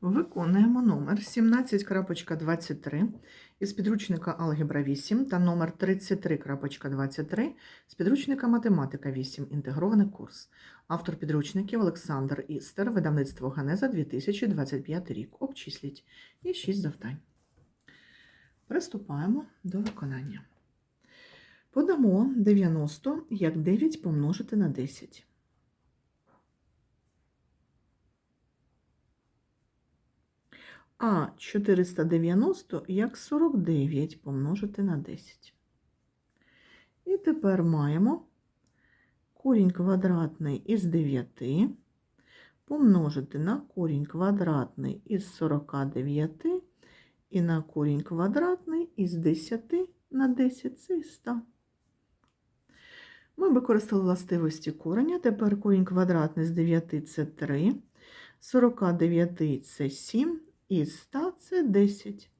Виконуємо номер 17.23 із підручника Алгебра 8 та номер 33.23 з підручника Математика 8. Інтегрований курс. Автор підручників Олександр Істер, видавництво Ганеза 2025 рік. Обчисліть. І 6 завдань. Приступаємо до виконання. Подамо 90 як 9 помножити на 10. А 490 як 49 помножити на 10. І тепер маємо корінь квадратний із 9 помножити на корінь квадратний із 49 і на корінь квадратний із 10 на 10 це 100. Ми використали властивості кореня. Тепер корінь квадратний з 9 це 3, 49 це 7. І 100 це 10.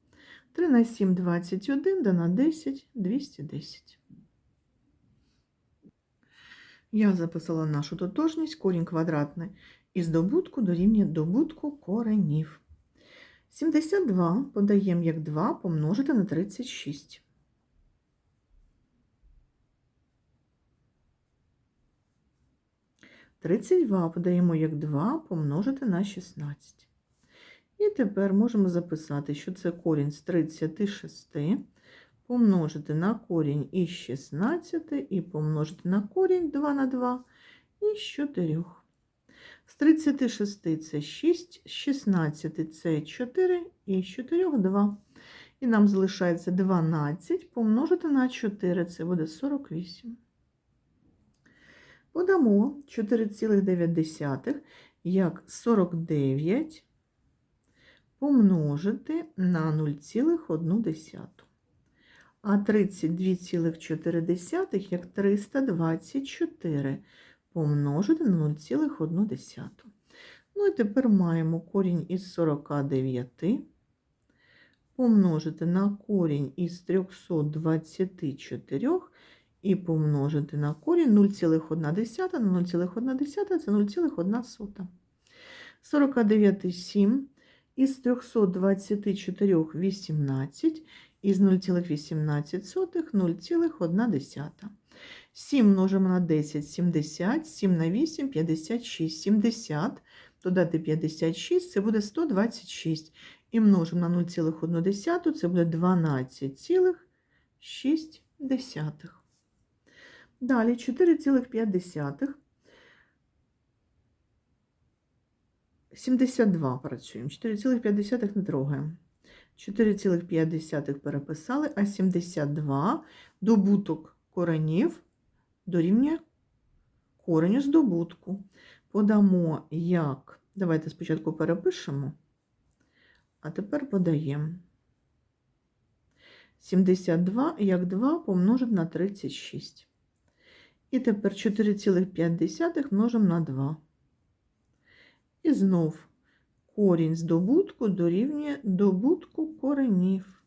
3 на 7 – 21, да на 10 – 210. Я записала нашу тотожність, корінь квадратний із добутку дорівнює добутку коренів. 72 подаємо як 2 помножити на 36. Тридцять два подаємо як 2 помножити на 16. І тепер можемо записати, що це корінь з 36 помножити на корінь із 16 і помножити на корінь 2 на 2 із 4. З 36 це 6, з 16 це 4 і з 4 2. І нам залишається 12 помножити на 4, це буде 48. Подамо 4,9 як 49 помножити на 0,1. А 32,4 як 324 помножити на 0,1. Ну і тепер маємо корінь із 49 помножити на корінь із 324 і помножити на корінь 0,1 на 0,1 це 0,1. 49 7 із 324 18, із 0,18 0,1. 7 множимо на 10 70, 7 на 8 56, 70, додати 56, це буде 126. І множимо на 0,1, це буде 12,6. Далі 4,5. 72 працюємо. 4,5 не трогаємо. 4,5 переписали, а 72 добуток коренів дорівнює кореню з добутку. Подамо як. Давайте спочатку перепишемо, а тепер подаємо. 72 як 2 помножити на 36. І тепер 4,5 множимо на 2. І знов корінь з добутку дорівнює добутку коренів.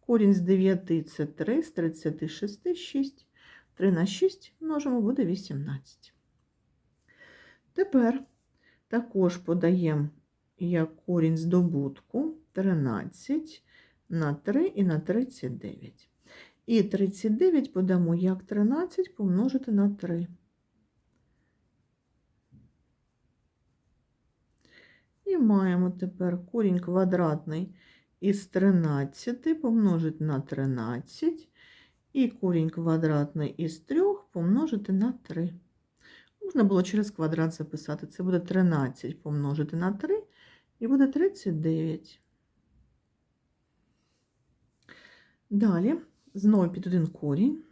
Корінь з 9 це 3, з 36 6. 3 на 6 множимо буде 18. Тепер також подаємо як корінь з добутку 13 на 3 і на 39. І 39 подамо як 13 помножити на 3. Маємо тепер корінь квадратний із 13 помножити на 13, і корінь квадратний із 3 помножити на 3. Можна було через квадрат записати. Це буде 13 помножити на 3, і буде 39. Далі, знову під один корінь.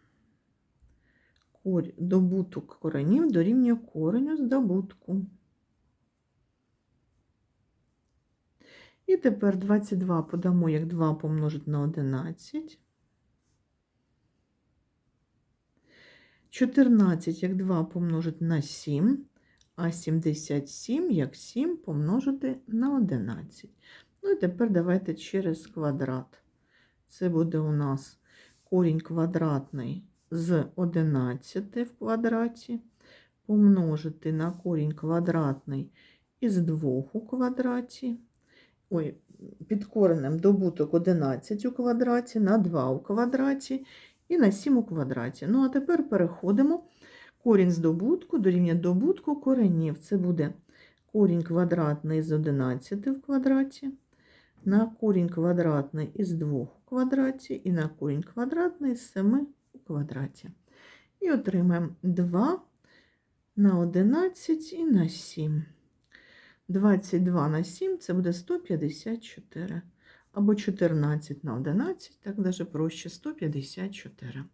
Добуток коренів дорівнює кореню з І тепер 22 подамо як 2 помножити на 11. 14 як 2 помножити на 7, а 77 як 7 помножити на 11. Ну і тепер давайте через квадрат. Це буде у нас корінь квадратний з 11 в квадраті, помножити на корінь квадратний із 2 у квадраті. Ой, під коренем добуток 11 у квадраті, на 2 у квадраті і на 7 у квадраті. Ну, а тепер переходимо. Корінь з добутку дорівнює добутку коренів. Це буде корінь квадратний з 11 в квадраті, на корінь квадратний із 2 у квадраті і на корінь квадратний з 7 у квадраті. І отримаємо 2 на 11 і на 7. 22 на 7 це буде 154. Або 14 на 11, так даже проще 154.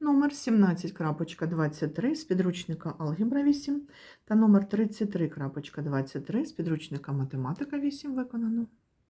Номер 17.23 з підручника Алгебра 8 та номер 33.23 з підручника Математика 8 виконано.